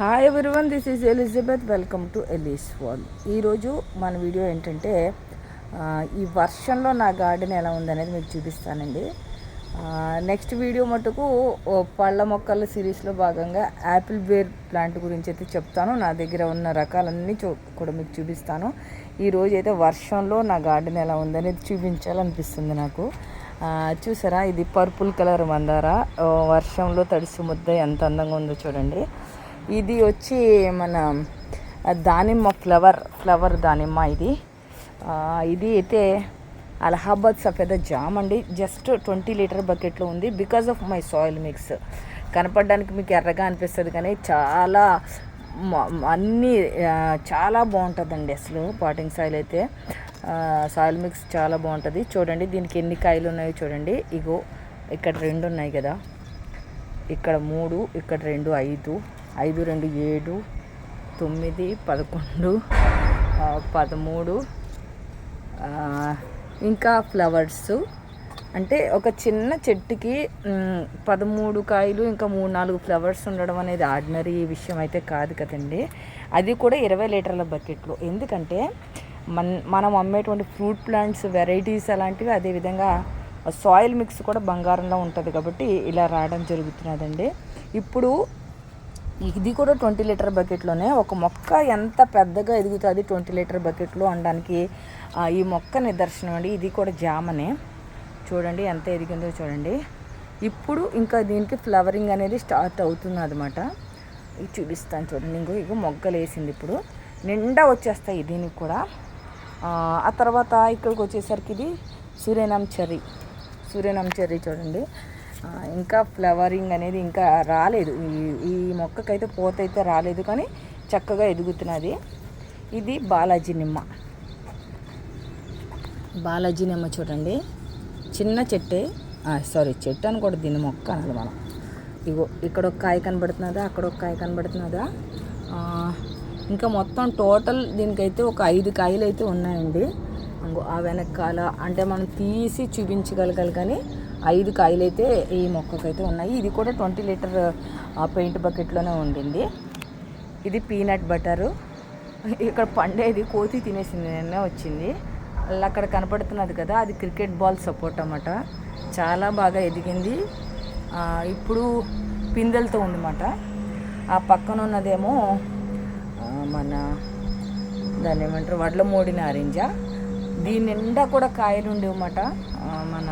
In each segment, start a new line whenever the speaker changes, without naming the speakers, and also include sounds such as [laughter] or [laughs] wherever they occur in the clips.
hi everyone this is Elizabeth welcome to ఎలీస్ వాల్ ఈరోజు మన వీడియో ఏంటంటే ఈ వర్షంలో నా గార్డెన్ ఎలా ఉందనేది మీకు చూపిస్తానండి నెక్స్ట్ వీడియో మటుకు పళ్ళ మొక్కల సిరీస్లో భాగంగా యాపిల్ బేర్ ప్లాంట్ గురించి అయితే చెప్తాను నా దగ్గర ఉన్న రకాలన్నీ చూ కూడా మీకు చూపిస్తాను ఈరోజు అయితే వర్షంలో నా గార్డెన్ ఎలా ఉందనేది చూపించాలనిపిస్తుంది నాకు చూసారా ఇది పర్పుల్ కలర్ మందారా వర్షంలో తడిసి ముద్ద ఎంత అందంగా ఉందో చూడండి ఇది వచ్చి మన దానిమ్మ ఫ్లవర్ ఫ్లవర్ దానిమ్మ ఇది ఇది అయితే అలహాబాద్ సఫేద జామ్ అండి జస్ట్ ట్వంటీ లీటర్ బకెట్లో ఉంది because of my soil mix కనపడడానికి మీకు ఎర్రగా అనిపిస్తుంది కానీ చాలా అన్నీ చాలా బాగుంటుందండి అసలు పాటింగ్ సాయిల్ అయితే సాయిల్ మిక్స్ చాలా బాగుంటుంది చూడండి దీనికి ఎన్ని కాయలు ఉన్నాయో చూడండి ఇగో ఇక్కడ రెండు ఉన్నాయి కదా ఇక్కడ మూడు ఇక్కడ రెండు ఐదు ఐదు రెండు ఏడు తొమ్మిది పదకొండు పదమూడు ఇంకా ఫ్లవర్స్ అంటే ఒక చిన్న చెట్టుకి పదమూడు కాయలు ఇంకా మూడు నాలుగు ఫ్లవర్స్ ఉండడం అనేది ఆర్డినరీ విషయం అయితే కాదు కదండి అది కూడా ఇరవై లీటర్ల బకెట్లో ఎందుకంటే మన మనం అమ్మేటువంటి ఫ్రూట్ ప్లాంట్స్ వెరైటీస్ అలాంటివి అదేవిధంగా సాయిల్ మిక్స్ కూడా బంగారంలో ఉంటుంది కాబట్టి ఇలా రావడం జరుగుతున్నదండి ఇప్పుడు ఇది కూడా ట్వంటీ లీటర్ బకెట్లోనే ఒక మొక్క ఎంత పెద్దగా ఎదుగుతుంది ట్వంటీ లీటర్ బకెట్లో అనడానికి ఈ మొక్క నిదర్శనం అండి ఇది కూడా జామనే చూడండి ఎంత ఎదిగిందో చూడండి ఇప్పుడు ఇంకా దీనికి ఫ్లవరింగ్ అనేది స్టార్ట్ అవుతుంది అనమాట ఇది చూపిస్తాను చూడండి ఇంకో ఇక మొగ్గలు వేసింది ఇప్పుడు నిండా వచ్చేస్తాయి దీనికి కూడా ఆ తర్వాత ఇక్కడికి వచ్చేసరికి ఇది సూర్యనామ్ చెర్రీ సూర్యనామ్ చెర్రీ చూడండి ఇంకా ఫ్లవరింగ్ అనేది ఇంకా రాలేదు ఈ మొక్కకైతే పూత అయితే రాలేదు కానీ చక్కగా ఎదుగుతున్నది ఇది బాలాజీ నిమ్మ బాలాజీ నిమ్మ చూడండి చిన్న చెట్టే సారీ చెట్టు అని కూడా దీని మొక్క అనాలి మనం ఇగో ఇక్కడ ఒక కాయ కనబడుతున్నదా అక్కడ ఒక కాయ కనబడుతున్నదా ఇంకా మొత్తం టోటల్ దీనికైతే ఒక ఐదు కాయలు అయితే ఉన్నాయండి ఆ వెనకాల అంటే మనం తీసి చూపించగలగాలి కానీ ఐదు కాయలైతే ఈ మొక్కకైతే ఉన్నాయి ఇది కూడా ట్వంటీ లీటర్ పెయింట్ బకెట్లోనే ఉండింది ఇది పీనట్ బటరు ఇక్కడ పండేది కోతి తినేసింది నిన్న వచ్చింది అక్కడ కనపడుతున్నది కదా అది క్రికెట్ బాల్ సపోర్ట్ అన్నమాట చాలా బాగా ఎదిగింది ఇప్పుడు పిందెలతో ఉందన్నమాట ఆ పక్కన ఉన్నదేమో మన దాన్ని ఏమంటారు వడ్ల మోడిన ఆరెంజా దీని నిండా కూడా కాయలు ఉండేవన్నమాట మన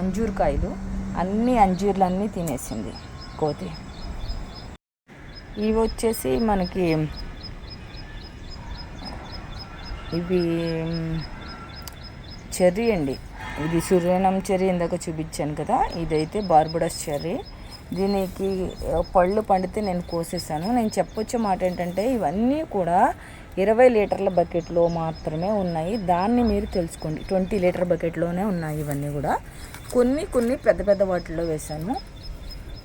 అంజూర్ కాయలు అన్ని అంజూర్లన్నీ తినేసింది కోతి ఇవి వచ్చేసి మనకి ఇవి చెర్రీ అండి ఇది సూర్యనం చెర్రీ ఇందాక చూపించాను కదా ఇదైతే బార్బడస్ చెర్రీ దీనికి పళ్ళు పండితే నేను కోసేసాను నేను చెప్పొచ్చే మాట ఏంటంటే ఇవన్నీ కూడా ఇరవై లీటర్ల బకెట్లో మాత్రమే ఉన్నాయి దాన్ని మీరు తెలుసుకోండి ట్వంటీ లీటర్ బకెట్లోనే ఉన్నాయి ఇవన్నీ కూడా కొన్ని కొన్ని పెద్ద పెద్ద వాటిల్లో వేశాను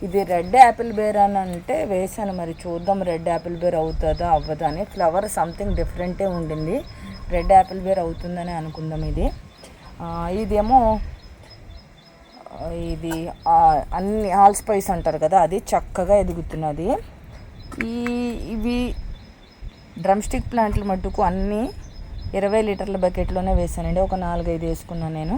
ఇది రెడ్ యాపిల్ బేర్ అని అంటే వేసాను మరి చూద్దాం రెడ్ యాపిల్ బేర్ అవుతుందా అవ్వదా అని ఫ్లవర్ సంథింగ్ డిఫరెంటే ఉండింది రెడ్ యాపిల్ బేర్ అవుతుందని అనుకుందాం ఇది ఇదేమో ఇది అన్ని ఆల్ స్పైస్ అంటారు కదా అది చక్కగా ఎదుగుతున్నది ఈ ఇవి డ్రమ్ స్టిక్ ప్లాంట్లు మట్టుకు అన్నీ ఇరవై లీటర్ల బకెట్లోనే వేసానండి ఒక నాలుగైదు వేసుకున్నాను నేను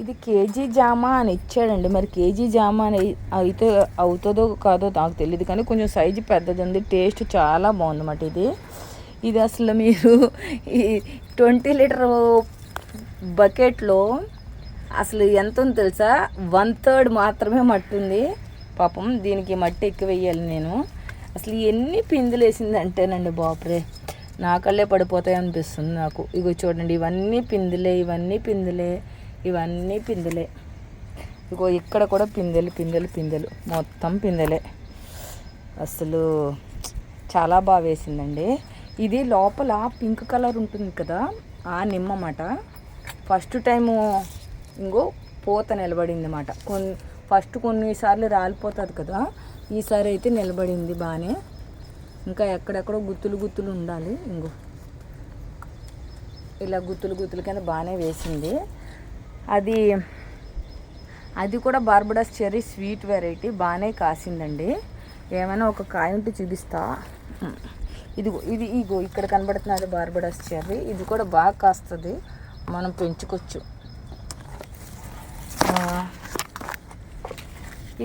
ఇది కేజీ జామా అని ఇచ్చాడండి మరి కేజీ జామా అని అయితే అవుతుందో కాదో నాకు తెలియదు కానీ కొంచెం సైజు పెద్దది ఉంది టేస్ట్ చాలా బాగుందన్నమాట ఇది ఇది అసలు మీరు ఈ ట్వంటీ లీటర్ బకెట్లో అసలు ఎంత ఉంది తెలుసా వన్ థర్డ్ మాత్రమే మట్టి ఉంది పాపం దీనికి మట్టి ఎక్కువ వేయాలి నేను అసలు ఎన్ని పిందులు వేసిందంటేనండి బాపురే నాకల్లే పడిపోతాయి అనిపిస్తుంది నాకు ఇగో చూడండి ఇవన్నీ పిందులే ఇవన్నీ పిందులే ఇవన్నీ పిందులే ఇగో ఇక్కడ కూడా పిందెలు పిందెలు పిందెలు మొత్తం పిందెలే అసలు చాలా బాగా వేసిందండి ఇది లోపల పింక్ కలర్ ఉంటుంది కదా ఆ నిమ్మ అన్నమాట ఫస్ట్ టైము ఇంకో పూత నిలబడింది అన్నమాట కొన్ని ఫస్ట్ కొన్నిసార్లు రాలిపోతుంది కదా ఈసారి అయితే నిలబడింది బాగానే ఇంకా ఎక్కడెక్కడో గుత్తులు గుత్తులు ఉండాలి ఇంకో ఇలా గుత్తులు గుత్తులు కింద బాగానే వేసింది అది అది కూడా బార్బడాస్ చెర్రీ స్వీట్ వెరైటీ బాగానే కాసిందండి ఏమైనా ఒక కాయ ఉంటే చూపిస్తా ఇదిగో ఇది ఇగో ఇక్కడ కనబడుతున్నది బార్బడాస్ చెర్రీ ఇది కూడా బాగా కాస్తుంది మనం పెంచుకోవచ్చు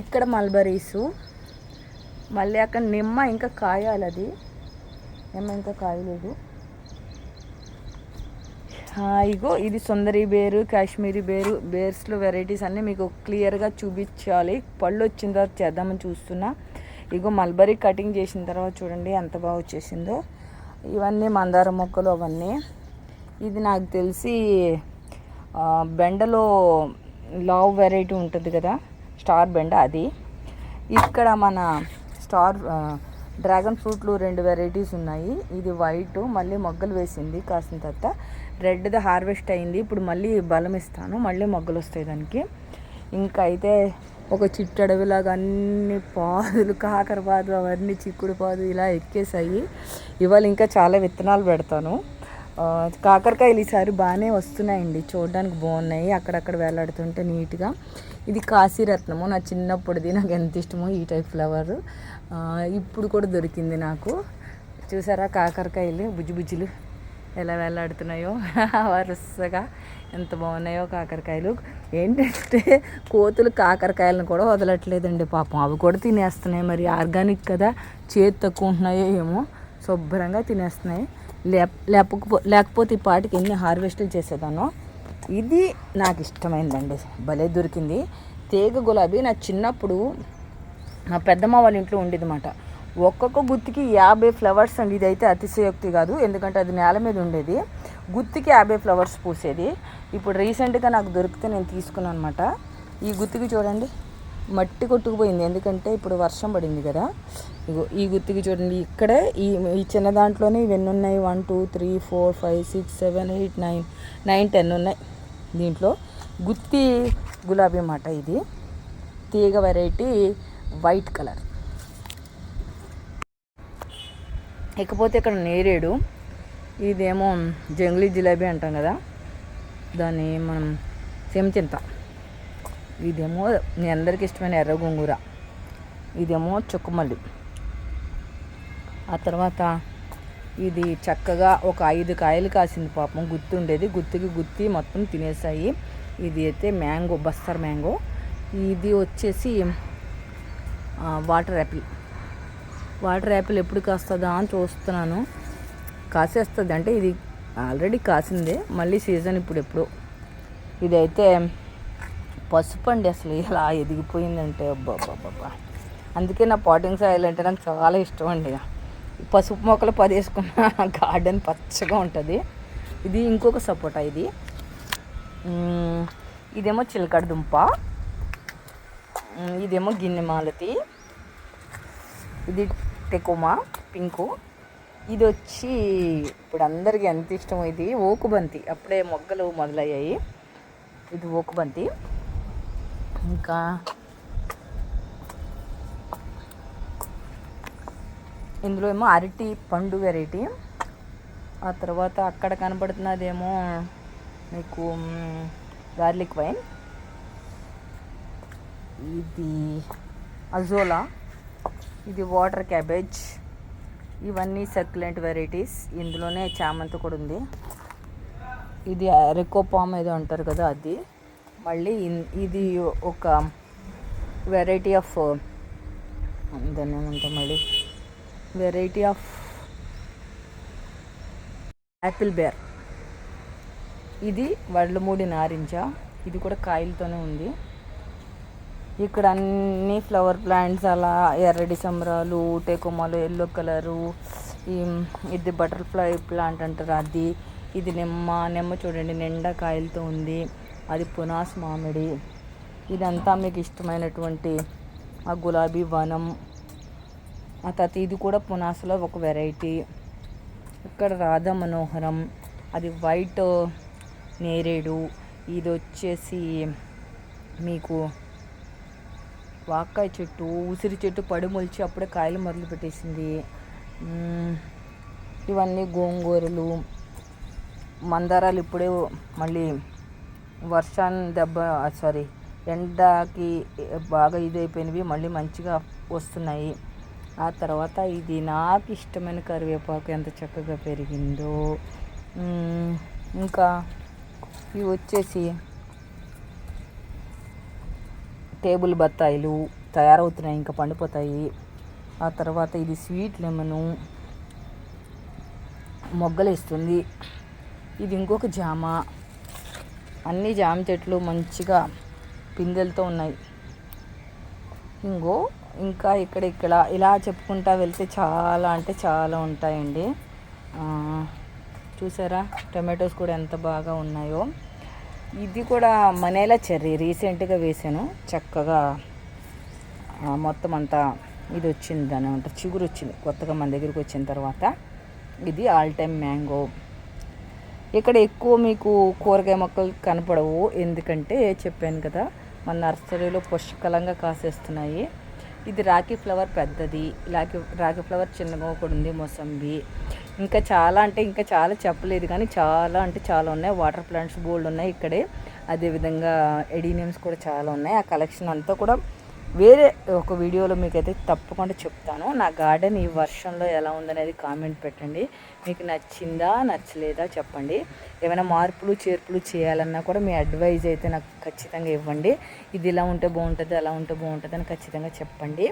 ఇక్కడ మల్బరీసు మళ్ళీ అక్కడ నిమ్మ ఇంకా కాయాలి అది నిమ్మ ఇంకా కాయలేదు ఇగో ఇది సుందరి బేరు కాశ్మీరీ బేరు బేర్స్లో వెరైటీస్ అన్నీ మీకు క్లియర్గా చూపించాలి పళ్ళు వచ్చిన తర్వాత చేద్దామని చూస్తున్నా ఇగో మల్బరీ కటింగ్ చేసిన తర్వాత చూడండి ఎంత బాగా వచ్చేసిందో ఇవన్నీ మందార మొక్కలు అవన్నీ ఇది నాకు తెలిసి బెండలో లావ్ వెరైటీ ఉంటుంది కదా స్టార్ బెండ అది ఇక్కడ మన స్టార్ డ్రాగన్ ఫ్రూట్లు రెండు వెరైటీస్ ఉన్నాయి ఇది వైట్ మళ్ళీ మొగ్గలు వేసింది కాసిన తర్వాత రెడ్ది హార్వెస్ట్ అయింది ఇప్పుడు మళ్ళీ బలం ఇస్తాను మళ్ళీ మొగ్గలు వస్తాయి దానికి ఇంకా అయితే ఒక చిట్టడవిలాగా అన్ని పాదులు కాకర పాదు అవన్నీ చిక్కుడు పాదు ఇలా ఎక్కేసాయి ఇవాళ ఇంకా చాలా విత్తనాలు పెడతాను కాకరకాయలు ఈసారి బాగానే వస్తున్నాయండి చూడడానికి బాగున్నాయి అక్కడక్కడ వేలాడుతుంటే నీట్గా ఇది కాశీరత్నము నా చిన్నప్పటిది నాకు ఎంత ఇష్టమో ఈ టైప్ ఫ్లవర్ ఇప్పుడు కూడా దొరికింది నాకు చూసారా కాకరకాయలు బుజ్జిబుజ్జులు ఎలా వెళ్ళాడుతున్నాయో [laughs] వరుసగా ఎంత బాగున్నాయో కాకరకాయలు ఏంటంటే కోతులు కాకరకాయలను కూడా వదలట్లేదండి పాపం అవి కూడా తినేస్తున్నాయి మరి ఆర్గానిక్ కదా చేతి తక్కువ ఏమో శుభ్రంగా తినేస్తున్నాయి లేప లేకపోతే ఈ పాటికి ఎన్ని హార్వెస్టులు చేసేదానో ఇది నాకు ఇష్టమైందండి భలే దొరికింది తీగ గులాబీ నా చిన్నప్పుడు నా పెద్దమ్మ వాళ్ళ ఇంట్లో ఉండేది అనమాట ఒక్కొక్క గుత్తికి యాభై ఫ్లవర్స్ అండి ఇదైతే అతిశయోక్తి కాదు ఎందుకంటే అది నేల మీద ఉండేది గుత్తికి యాభై ఫ్లవర్స్ పూసేది ఇప్పుడు రీసెంట్గా నాకు దొరికితే నేను తీసుకున్నాను అనమాట ఈ గుత్తికి చూడండి మట్టి కొట్టుకుపోయింది ఎందుకంటే ఇప్పుడు వర్షం పడింది కదా ఇగో ఈ గుత్తికి చూడండి ఇక్కడే ఈ ఈ చిన్న దాంట్లోనే ఇవన్నీ ఉన్నాయి one two three four five six seven eight nine nine ten ఉన్నాయి దీంట్లో గుత్తి గులాబీ మాట ఇది తీగ వెరైటీ వైట్ కలర్ ఇకపోతే ఇక్కడ నేరేడు ఇదేమో జంగ్లీ జిలేబీ అంటాం కదా దాన్ని మనం చెమచింత ఇదేమో మీ అందరికి ఇష్టమైన ఎర్ర గుంగూర ఇదేమో చుక్కమల్లి ఆ తర్వాత ఇది చక్కగా ఒక ఐదు కాయలు కాసింది పాపం గుత్తుండేది గుత్తికి గుత్తి మొత్తం తినేసాయి ఇది అయితే మ్యాంగో బస్తర్ మ్యాంగో ఇది వచ్చేసి వాటర్ యాపిల్ వాటర్ యాపిల్ ఎప్పుడు కాస్తుందా అని చూస్తున్నాను కాసేస్తుంది అంటే ఇది ఆల్రెడీ కాసిందే మళ్ళీ సీజన్ ఇప్పుడు ఎప్పుడు ఇదైతే పసుపు అండి అసలు ఇలా ఎదిగిపోయిందంటే అబ్బా అందుకే నా పాటింగ్ సాయిల్ అంటే నాకు చాలా ఇష్టం అండి పసుపు మొక్కలు పదేసుకున్న [laughs] గార్డెన్ పచ్చగా ఉంటుంది ఇది ఇంకొక సపోటా ఇది ఇదేమో చిలకడ దుంప ఇదేమో గిన్నె మాలతి ఇది టెకుమా పింకు ఇది వచ్చి ఇప్పుడు అందరికీ ఎంత ఇష్టం ఇది ఓకుబంతి అప్పుడే మొగ్గలు మొదలయ్యాయి ఇది ఓకుబంతి ఇంకా ఇందులో ఏమో అరటి పండు వెరైటీ ఆ తర్వాత అక్కడ కనబడుతున్నదేమో మీకు గార్లిక్ వైన్ ఇది అజోలా ఇది వాటర్ క్యాబేజ్ ఇవన్నీ సర్క్యులెంట్ వెరైటీస్ ఇందులోనే చామంతి కూడా ఉంది ఇది పామ్ ఏదో అంటారు కదా అది మళ్ళీ ఇది ఒక వెరైటీ ఆఫ్ దాన్ని ఏమంటాం మళ్ళీ వెరైటీ ఆఫ్ యాపిల్ బేర్ ఇది మూడి నారింజ ఇది కూడా కాయలతోనే ఉంది ఇక్కడ అన్ని ఫ్లవర్ ప్లాంట్స్ అలా ఎర్ర డిసెంబరాలు టేకుమాలు ఎల్లో కలరు ఈ ఇది బటర్ఫ్లై ప్లాంట్ అంటారు అది ఇది నిమ్మ నిమ్మ చూడండి నిండా కాయలతో ఉంది అది పునాస్ మామిడి ఇదంతా మీకు ఇష్టమైనటువంటి ఆ గులాబీ వనం ఆ తర్వాత ఇది కూడా పునాసలో ఒక వెరైటీ ఇక్కడ రాధ మనోహరం అది వైట్ నేరేడు ఇది వచ్చేసి మీకు వాకాయ చెట్టు ఉసిరి చెట్టు మొలిచి అప్పుడే కాయలు మొదలు పెట్టేసింది ఇవన్నీ గోంగూరలు మందారాలు ఇప్పుడే మళ్ళీ వర్షాన్ని దెబ్బ సారీ ఎండకి బాగా ఇదైపోయినవి మళ్ళీ మంచిగా వస్తున్నాయి ఆ తర్వాత ఇది నాకు ఇష్టమైన కరివేపాకు ఎంత చక్కగా పెరిగిందో ఇంకా ఇవి వచ్చేసి టేబుల్ బత్తాయిలు తయారవుతున్నాయి ఇంకా పండిపోతాయి ఆ తర్వాత ఇది స్వీట్ లెమను మొగ్గలేస్తుంది ఇది ఇంకొక జామ అన్ని జామ చెట్లు మంచిగా పిందెలతో ఉన్నాయి ఇంకో ఇంకా ఇక్కడ ఇక్కడ ఇలా చెప్పుకుంటా వెళ్తే చాలా అంటే చాలా ఉంటాయండి చూసారా టొమాటోస్ కూడా ఎంత బాగా ఉన్నాయో ఇది కూడా మనేలా చెర్రీ రీసెంట్గా వేసాను చక్కగా మొత్తం అంతా ఇది వచ్చింది దాని చిగురు వచ్చింది కొత్తగా మన దగ్గరికి వచ్చిన తర్వాత ఇది ఆల్ టైమ్ మ్యాంగో ఇక్కడ ఎక్కువ మీకు కూరగాయ మొక్కలు కనపడవు ఎందుకంటే చెప్పాను కదా మన నర్సరీలో పుష్కలంగా కాసేస్తున్నాయి ఇది రాఖీ ఫ్లవర్ పెద్దది రాఖీ రాఖీ ఫ్లవర్ చిన్నగా ఒకటి ఉంది మొసంబి ఇంకా చాలా అంటే ఇంకా చాలా చెప్పలేదు కానీ చాలా అంటే చాలా ఉన్నాయి వాటర్ ప్లాంట్స్ బోల్డ్ ఉన్నాయి ఇక్కడే అదేవిధంగా ఎడీనియమ్స్ కూడా చాలా ఉన్నాయి ఆ కలెక్షన్ అంతా కూడా వేరే ఒక వీడియోలో మీకైతే తప్పకుండా చెప్తాను నా గార్డెన్ ఈ వర్షంలో ఎలా ఉందనేది కామెంట్ పెట్టండి మీకు నచ్చిందా నచ్చలేదా చెప్పండి ఏమైనా మార్పులు చేర్పులు చేయాలన్నా కూడా మీ అడ్వైజ్ అయితే నాకు ఖచ్చితంగా ఇవ్వండి ఇది ఇలా ఉంటే బాగుంటుంది అలా ఉంటే బాగుంటుంది అని ఖచ్చితంగా చెప్పండి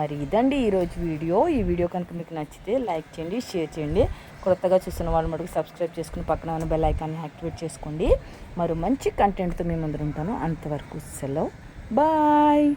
మరి ఇదండి ఈరోజు వీడియో ఈ వీడియో కనుక మీకు నచ్చితే లైక్ చేయండి షేర్ చేయండి కొత్తగా చూస్తున్న వాళ్ళు మటుకు సబ్స్క్రైబ్ చేసుకుని పక్కన ఉన్న బెల్ ఐకాన్ని యాక్టివేట్ చేసుకోండి మరో మంచి కంటెంట్తో మేము ముందు ఉంటాను అంతవరకు సెలవు బాయ్